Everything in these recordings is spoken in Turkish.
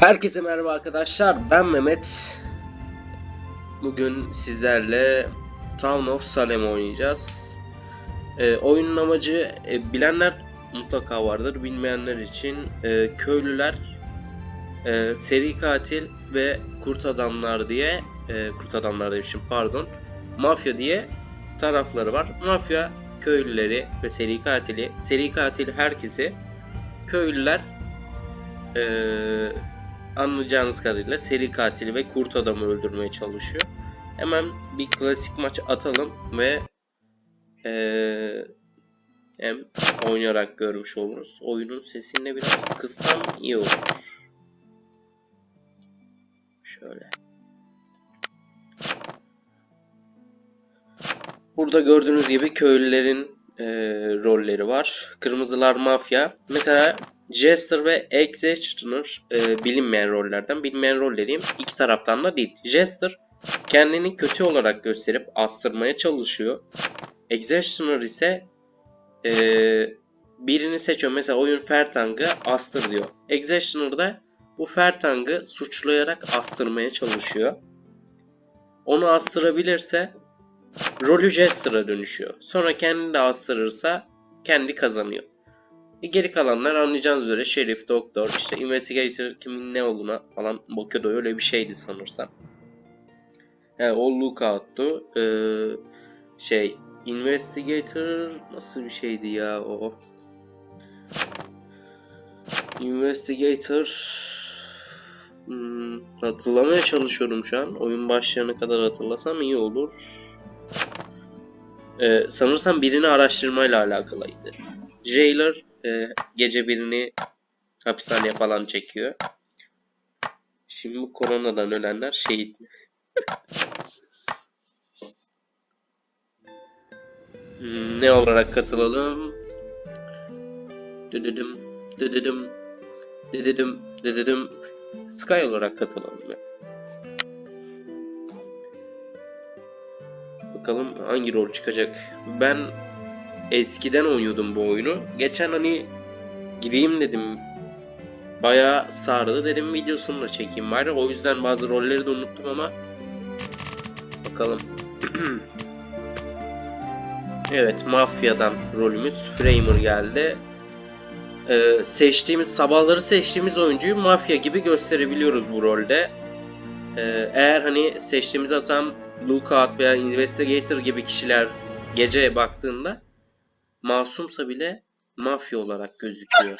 Herkese merhaba arkadaşlar. Ben Mehmet. Bugün sizlerle Town of Salem oynayacağız. Ee, oyunun amacı e, bilenler mutlaka vardır. Bilmeyenler için e, köylüler, e, seri katil ve kurt adamlar diye e, kurt adamlar demişim pardon. Mafya diye tarafları var. Mafya köylüleri ve seri katili, seri katil herkesi, köylüler eee anlayacağınız kadarıyla seri katili ve kurt adamı öldürmeye çalışıyor. Hemen bir klasik maç atalım ve eee, hem oynayarak görmüş oluruz. Oyunun sesini biraz kıssam iyi olur. Şöyle. Burada gördüğünüz gibi köylülerin eee, rolleri var. Kırmızılar mafya. Mesela Jester ve Executioner e, bilinmeyen rollerden. Bilinmeyen rolleriyim. İki taraftan da değil. Jester kendini kötü olarak gösterip astırmaya çalışıyor. Executioner ise e, birini seçiyor. Mesela oyun Fertang'ı astır diyor. Executioner da bu Fertang'ı suçlayarak astırmaya çalışıyor. Onu astırabilirse rolü Jester'a dönüşüyor. Sonra kendini de astırırsa kendi kazanıyor. E, Geri kalanlar anlayacağınız üzere şerif, doktor, işte investigator kimin ne olduğuna falan bakıyordu. Öyle bir şeydi sanırsam. He, o lookout'tu. Ee, şey, investigator nasıl bir şeydi ya o? Investigator hmm, hatırlamaya çalışıyorum şu an. Oyun başlarına kadar hatırlasam iyi olur. Ee, sanırsam birini araştırmayla alakalıydı. Jailer e, gece birini hapishaneye falan çekiyor. Şimdi bu koronadan ölenler şehit? Hmm, ne olarak katılalım? Düdüdüm, düdüdüm, düdüdüm, düdüdüm. Sky olarak katılalım ya. Bakalım hangi rol çıkacak. Ben eskiden oynuyordum bu oyunu. Geçen hani gireyim dedim. Bayağı sardı dedim videosunu da çekeyim bari. O yüzden bazı rolleri de unuttum ama bakalım. evet mafyadan rolümüz Framer geldi. Ee, seçtiğimiz sabahları seçtiğimiz oyuncuyu mafya gibi gösterebiliyoruz bu rolde. Ee, eğer hani seçtiğimiz adam Lookout veya Investigator gibi kişiler gece baktığında masumsa bile mafya olarak gözüküyor.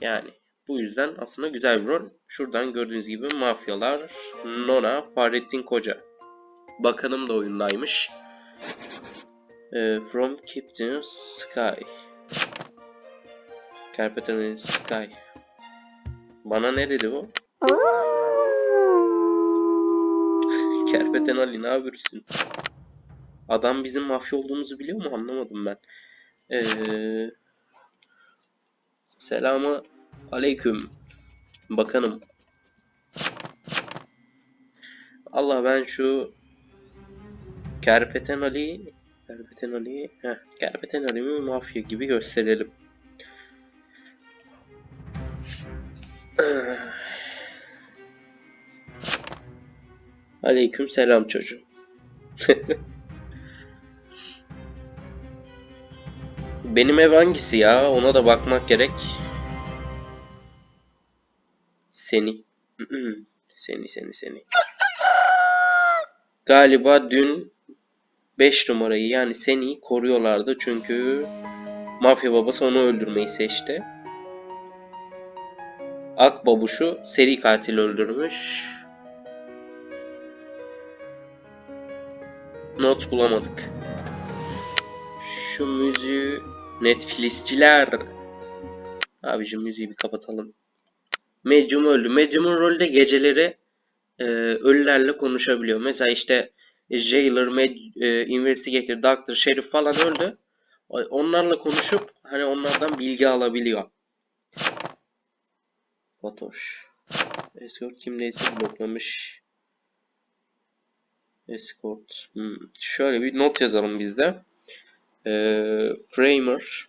Yani bu yüzden aslında güzel bir rol. Şuradan gördüğünüz gibi mafyalar Nona, Fahrettin Koca. Bakanım da oyundaymış. Ee, from Captain Sky. Carpenter Sky. Bana ne dedi bu? Kerpeten Ali ne yapıyorsun? Adam bizim mafya olduğumuzu biliyor mu? Anlamadım ben. Ee, selamı aleyküm. Bakanım. Allah ben şu Kerpeten Ali Kerpeten Ali heh, Kerpeten Ali'mi mafya gibi gösterelim. Aleyküm selam çocuğum. Benim ev hangisi ya? Ona da bakmak gerek. Seni. seni seni seni. Galiba dün 5 numarayı yani seni koruyorlardı çünkü mafya babası onu öldürmeyi seçti. Akbabuş'u seri katil öldürmüş. Not bulamadık. Şu müziği Netflix'ciler. Abicim müziği bir kapatalım. Medium öldü. Medium'un rolü de geceleri e, ölülerle konuşabiliyor. Mesela işte Jailer, Med, e, Investigator, Doctor, Sheriff falan öldü. Onlarla konuşup hani onlardan bilgi alabiliyor. Fatoş. Escort kimdeyse bloklamış. Escort. Hmm. Şöyle bir not yazalım bizde. Ee, Framer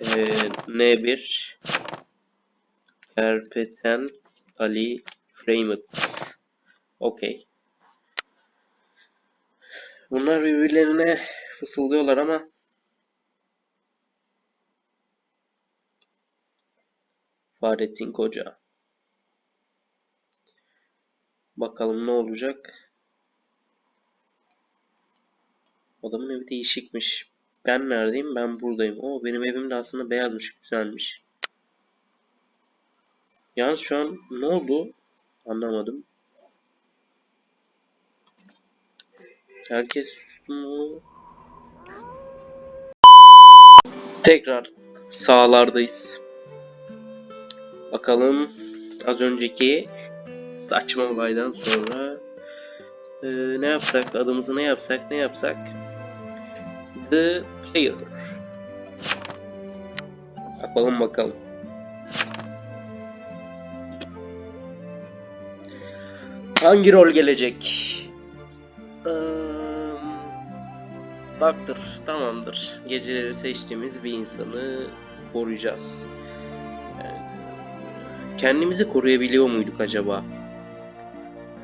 ee, N1 Erpeten Ali Framet. Okey. Bunlar birbirlerine fısıldıyorlar ama Fahrettin Koca. Bakalım ne olacak. Adamın evi değişikmiş. Ben neredeyim? Ben buradayım. O benim evim de aslında beyazmış. Güzelmiş. Yalnız şu an ne oldu? Anlamadım. Herkes sustu mu? Tekrar sağlardayız. Bakalım az önceki saçma olaydan sonra e, ne yapsak? Adımızı ne yapsak? Ne yapsak? The Player. Bakalım bakalım. Hangi rol gelecek? Eee, Doctor tamamdır. Geceleri seçtiğimiz bir insanı koruyacağız. Yani, kendimizi koruyabiliyor muyduk acaba?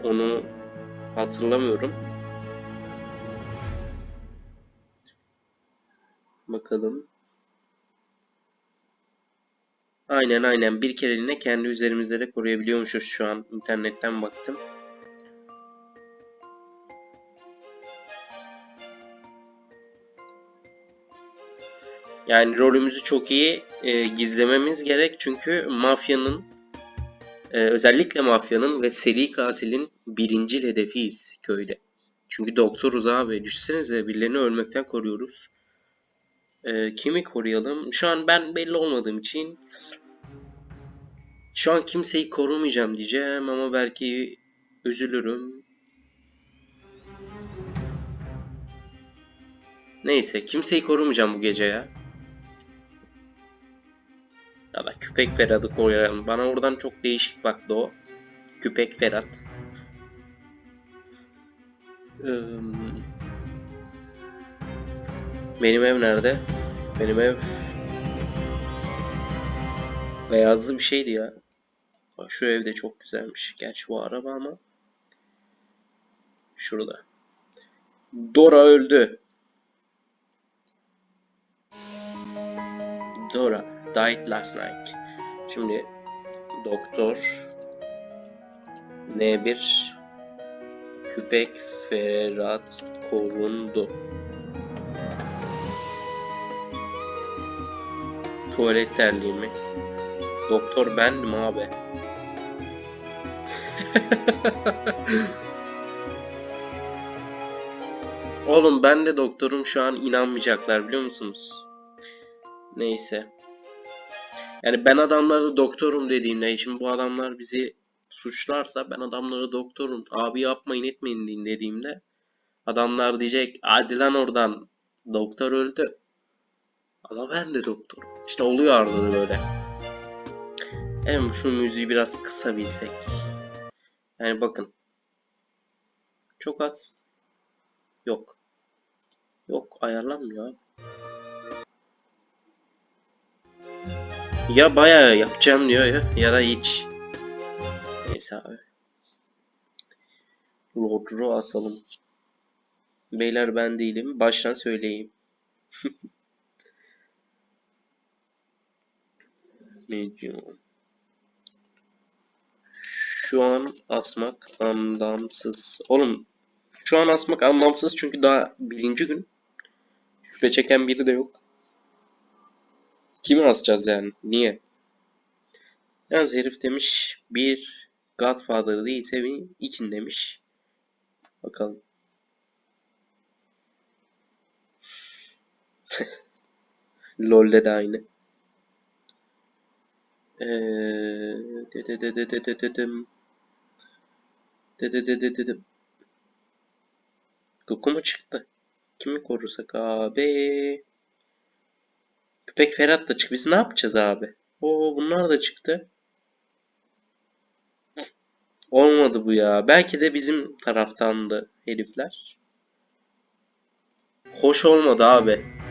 Onu hatırlamıyorum. Bakalım. Aynen aynen bir kereliğine kendi üzerimizde de koruyabiliyormuşuz şu an internetten baktım. Yani rolümüzü çok iyi e, gizlememiz gerek çünkü mafyanın e, özellikle mafyanın ve seri katilin birincil hedefiyiz köyde. Çünkü doktoruz abi. Düşünsenize birilerini ölmekten koruyoruz. E, kimi koruyalım? Şu an ben belli olmadığım için şu an kimseyi korumayacağım diyeceğim ama belki üzülürüm. Neyse kimseyi korumayacağım bu gece ya. Ya da Küpek Ferhat'ı koyalım. Bana oradan çok değişik baktı o. Küpek Ferhat. Eee, Benim ev nerede? Benim ev beyazlı bir şeydi ya. Bak şu ev de çok güzelmiş. Gerçi bu araba ama şurada. Dora öldü. Dora died last night. Şimdi doktor N1 Küpek Ferhat korundu. Tuvalet terliği mi? Doktor bendim abi. Oğlum ben de doktorum şu an inanmayacaklar biliyor musunuz? Neyse. Yani ben adamları doktorum dediğimde şimdi bu adamlar bizi suçlarsa ben adamları doktorum abi yapmayın etmeyin dediğimde adamlar diyecek hadi oradan doktor öldü. Ama ben de doktorum. İşte oluyor arada da böyle. Hem şu müziği biraz kısabilsek. Yani bakın. Çok az. Yok. Yok ayarlanmıyor. Ya bayağı yapacağım diyor ya ya da hiç. Neyse abi. Lord'u asalım. Beyler ben değilim. Baştan söyleyeyim. diyor? Şu an asmak anlamsız. Oğlum şu an asmak anlamsız çünkü daha birinci gün. Şüphe çeken biri de yok. Kimi asacağız yani? Niye? Yalnız herif demiş bir Godfather değilse bir ikin demiş. Bakalım. LoL'de de aynı. Ee, de de de de de de de dım. De de de de de dım. Goku mu çıktı? Kimi korusak abi? Köpek Ferhat da çıktı. Biz ne yapacağız abi? Oo bunlar da çıktı. Olmadı bu ya. Belki de bizim taraftandı herifler. Hoş olmadı abi.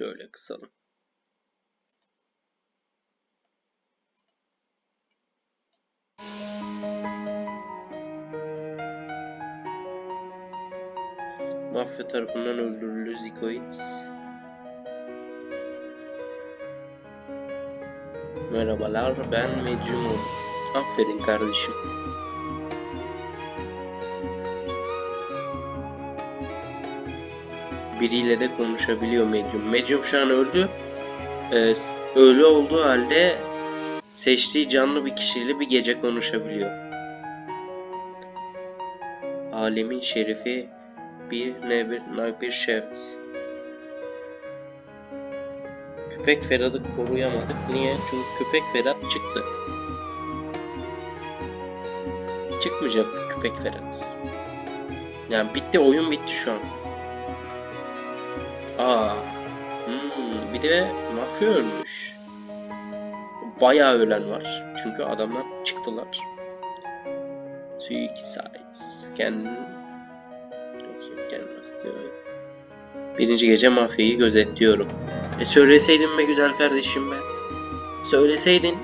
Şöyle kısalım. Mafya tarafından öldürüldü Zikoid. Merhabalar ben Medium'um. Aferin kardeşim. Biriyle de konuşabiliyor Medium. Medium şu an öldü. Ee, ölü olduğu halde seçtiği canlı bir kişiyle bir gece konuşabiliyor. Alemin şerifi bir ne bir ne bir şeft. Köpek Ferhat'ı koruyamadık. Niye? Çünkü köpek Ferhat çıktı. Çıkmayacaktı köpek Ferhat. Yani bitti oyun bitti şu an. Aa. Hmm, bir de mafya ölmüş. Bayağı ölen var. Çünkü adamlar çıktılar. Suicide. Kendini... Nasıl diyor. Birinci gece mafyayı gözetliyorum. E söyleseydin be güzel kardeşim be. Söyleseydin.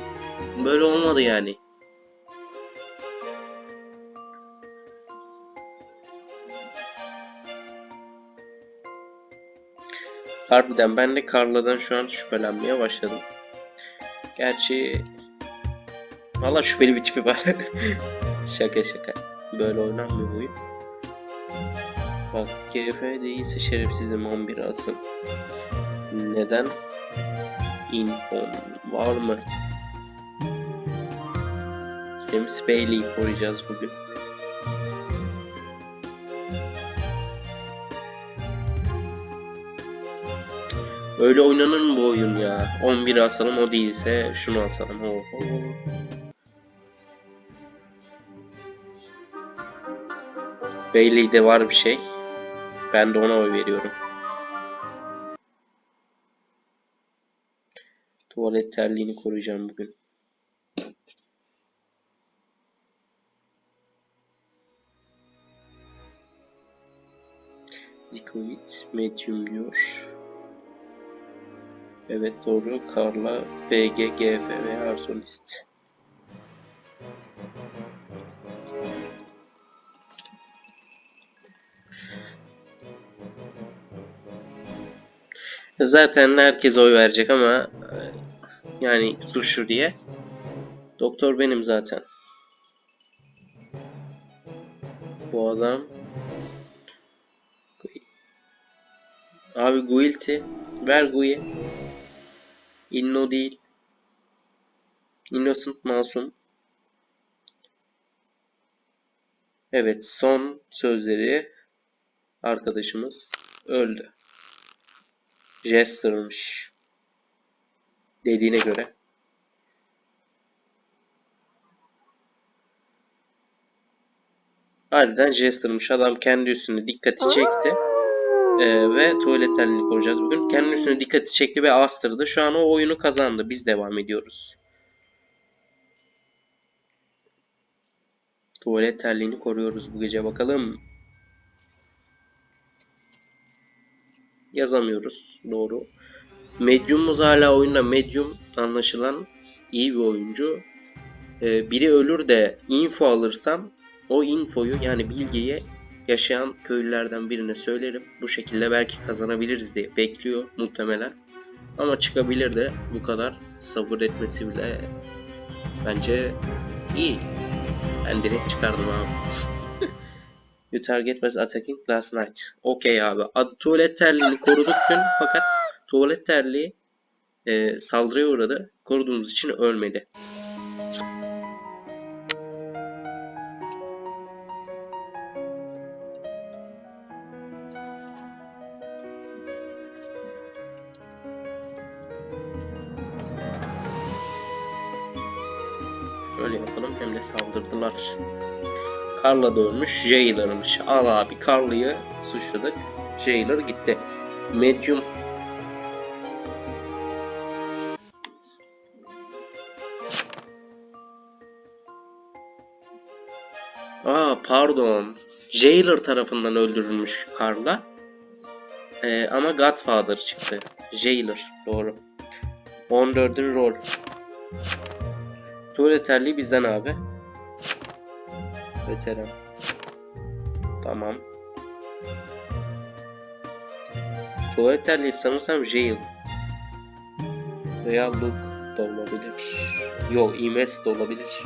Böyle olmadı yani. Harbiden ben de Carla'dan şu an şüphelenmeye başladım. Gerçi Valla şüpheli bir tipi var. şaka şaka. Böyle oynanmıyor bu oyun. Bak GF değilse şerefsizim 11 asıl. Neden? Info var mı? James Bailey'i koruyacağız bugün. Öyle oynanır mı bu oyun ya? 11 asalım o değilse şunu asalım. Ho, ho. Bailey'de var bir şey. Ben de ona oy veriyorum. Tuvalet terliğini koruyacağım bugün. Zikoid Medium diyor. Evet doğru. Carla, PG, GF ve Arzolist. Zaten herkes oy verecek ama e, yani suçlu diye. Doktor benim zaten. Bu adam Abi Guilty. Ver Gui. Inno değil. Innocent masum. Evet son sözleri arkadaşımız öldü. Jester'mış. Dediğine göre. Harbiden Jester'mış. Adam kendi üstüne dikkati çekti. Ee, ve tuvalet telini koruyacağız bugün. Kendi üstüne dikkati çekti ve astırdı. Şu an o oyunu kazandı. Biz devam ediyoruz. Tuvalet terliğini koruyoruz bu gece bakalım. Yazamıyoruz. Doğru. Medium'umuz hala oyunda. Medium anlaşılan iyi bir oyuncu. Ee, biri ölür de info alırsam o infoyu yani bilgiyi yaşayan köylülerden birine söylerim. Bu şekilde belki kazanabiliriz diye bekliyor muhtemelen. Ama çıkabilir de bu kadar sabır etmesi bile bence iyi. Ben direkt çıkardım abi. you target was attacking last night. Okey abi. Adı tuvalet terliğini koruduk dün fakat tuvalet terliği e, saldırıya uğradı. Koruduğumuz için ölmedi. Saldırdılar. Carla da ölmüş, Jailer'mış. Al abi Carla'yı suçladık. Jailer gitti. Medium Aa pardon. Jailer tarafından öldürülmüş Carla. Ee, ama Godfather çıktı. Jailer. Doğru. 14'ün rol. Tuvalet terliği bizden abi. Veteran. Tamam. Tuvalet terliği sanırsam jail. Veya look da olabilir. Yok, imes de olabilir.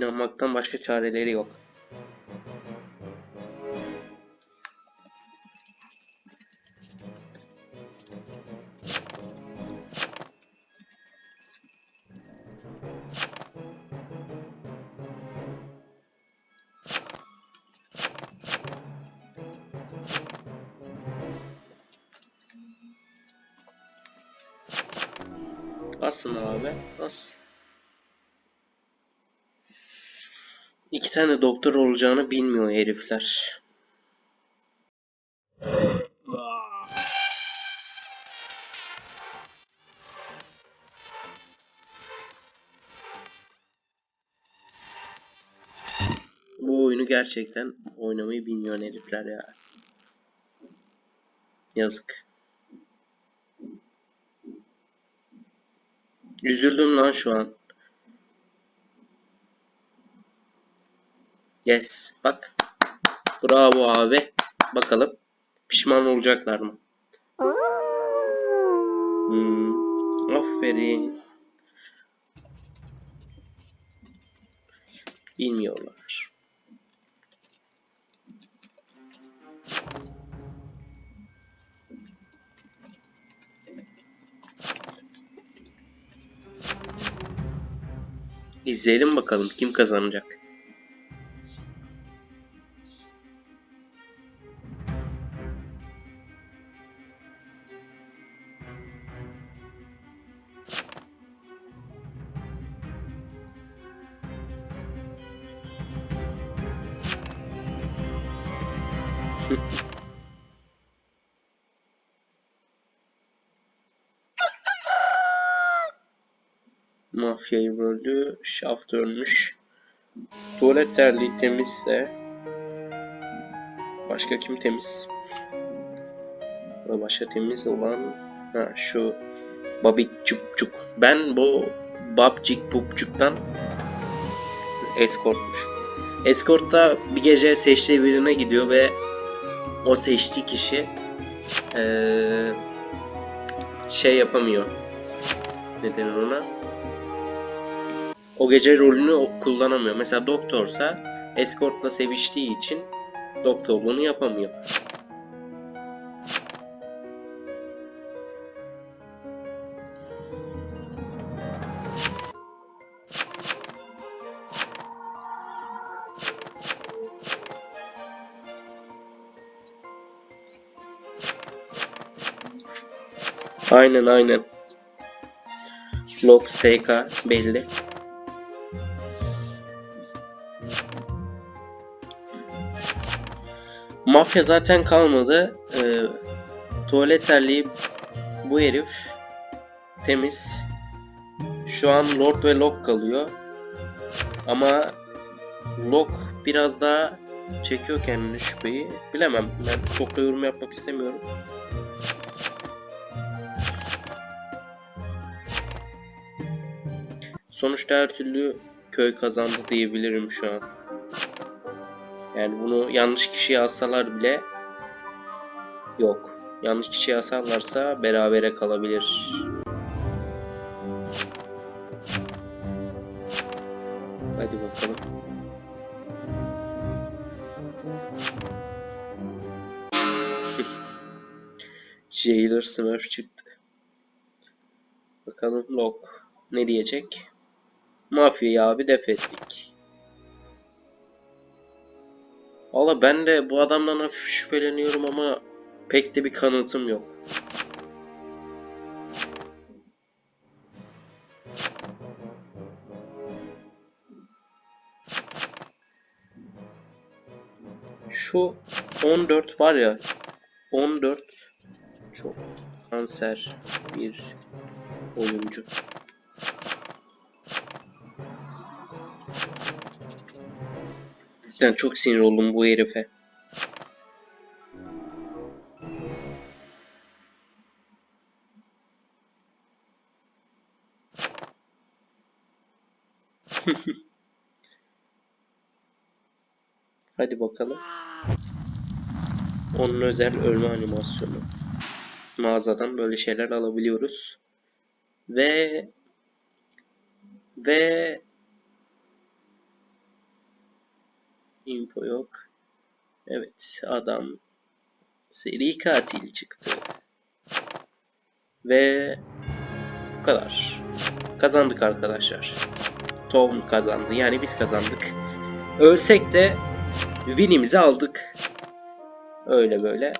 İnanmaktan başka çareleri yok. Atsın abi. As. İki tane doktor olacağını bilmiyor herifler. Bu oyunu gerçekten oynamayı bilmiyor herifler ya. Yazık. Üzüldüm lan şu an. Yes. Bak. Bravo abi. Bakalım. Pişman olacaklar mı? Hmm. Aferin. Bilmiyorlar. İzleyelim bakalım kim kazanacak. Mafyayı böldü. Şaft ölmüş. Tuvalet terliği temizse başka kim temiz? Başka temiz olan ha, şu Babik Çupçuk. Ben bu Babcik Pupçuk'tan escortmuş. Escort'ta bir gece seçtiği birine gidiyor ve o seçtiği kişi eee, şey yapamıyor. Ne denir ona? O gece rolünü kullanamıyor. Mesela doktorsa escortla seviştiği için doktorluğunu yapamıyor. Aynen aynen. Log SK belli. Mafya zaten kalmadı. Ee, tuvalet terliği bu herif temiz. Şu an Lord ve Locke kalıyor. Ama Locke biraz daha çekiyor kendini şüpheyi. Bilemem. Ben çok da yorum yapmak istemiyorum. Sonuçta her türlü köy kazandı diyebilirim şu an. Yani bunu yanlış kişiye alsalar bile yok. Yanlış kişiye alsalarsa berabere kalabilir. Hadi bakalım. Jailer Smurf çıktı. Bakalım Locke ne diyecek? Mafyayı abi def ettik. Valla ben de bu adamdan hafif şüpheleniyorum ama pek de bir kanıtım yok. Şu 14 var ya 14 çok kanser bir oyuncu. Cidden çok sinir oldum bu herife. Hadi bakalım. Onun özel ölme animasyonu. Mağazadan böyle şeyler alabiliyoruz. Ve ve info yok. Evet, adam seri katil çıktı. Ve bu kadar. Kazandık arkadaşlar. Tom kazandı. Yani biz kazandık. Ölsek de winimizi aldık. Öyle böyle.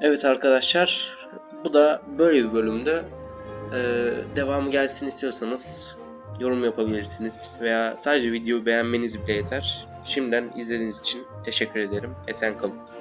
Evet arkadaşlar. Bu da böyle bir bölümdü. Ee, devamı gelsin istiyorsanız yorum yapabilirsiniz veya sadece videoyu beğenmeniz bile yeter. Şimdiden izlediğiniz için teşekkür ederim. Esen kalın.